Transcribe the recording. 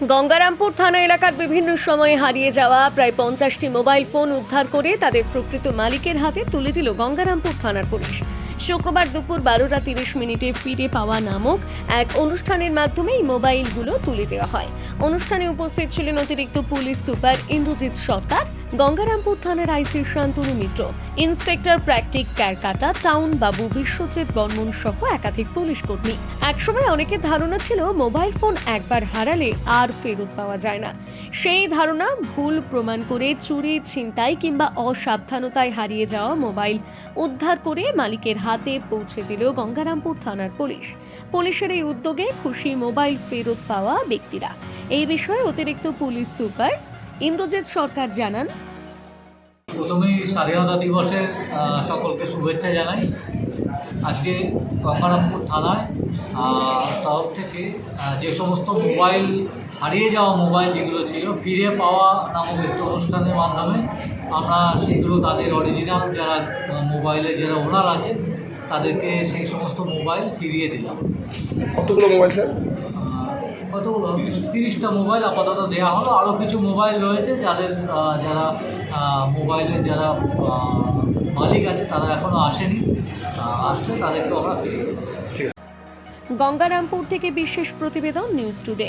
গঙ্গারামপুর থানা এলাকার বিভিন্ন সময়ে হারিয়ে যাওয়া প্রায় পঞ্চাশটি মোবাইল ফোন উদ্ধার করে তাদের প্রকৃত মালিকের হাতে তুলে দিল গঙ্গারামপুর থানার পুলিশ। শুক্রবার দুপুর বারোটা তিরিশ মিনিটে ফিরে পাওয়া নামক এক অনুষ্ঠানের মাধ্যমে এই মোবাইলগুলো তুলে দেওয়া হয়। অনুষ্ঠানে উপস্থিত ছিলেন অতিরিক্ত পুলিশ সুপার ইন্দ্রজিৎ সরকার গঙ্গারামপুর থানার আইসি শান্তনু মিত্র, ইন্সপেক্টর প্র্যাকটিক ক্যারকাটা, টাউন বাবু বিশ্বজিৎ বর্মন সহ একাধিক পুলিশ কর্মী। একসময় অনেকের ধারণা ছিল মোবাইল ফোন একবার হারালে আর ফেরত পাওয়া যায় না। সেই ধারণা ভুল প্রমাণ করে চুরি, ছিনতাই কিংবা অসাবধানতায় হারিয়ে যাওয়া মোবাইল উদ্ধার করে মালিকের হাতে পৌঁছে দিল গঙ্গারামপুর থানার পুলিশ। পুলিশের এই উদ্যোগে খুশি মোবাইল ফেরত পাওয়া ব্যক্তিরা। এই বিষয়ে অতিরিক্ত পুলিশ সুপার ইন্দ্রজিৎ সরকার জানান। প্রথমেই স্বাধীনতা দিবসে সকলকে শুভেচ্ছা জানাই। আজকে গঙ্গারামপুর থানায় তরফ থেকে যে সমস্ত মোবাইল হারিয়ে যাওয়া মোবাইল যেগুলো ছিল ফিরে পাওয়া নামক একটি অনুষ্ঠানের মাধ্যমে আমরা সেগুলো তাদের অরিজিনাল যারা আহ, মোবাইলের যারা ওনার আছে তাদেরকে সেই সমস্ত মোবাইল ফিরিয়ে দিলাম। কতগুলো মোবাইল স্যার? কতগুলো? তিরিশটা মোবাইল আপাতত দেওয়া হলো। আরও কিছু মোবাইল রয়েছে যাদের যারা মোবাইলের যারা মালিক আছে তারা এখনও আসেনি। আসলে তাদেরকে আমরা ফিরিয়ে গঙ্গারামপুর থেকে বিশেষ প্রতিবেদন, নিউজ টুডে।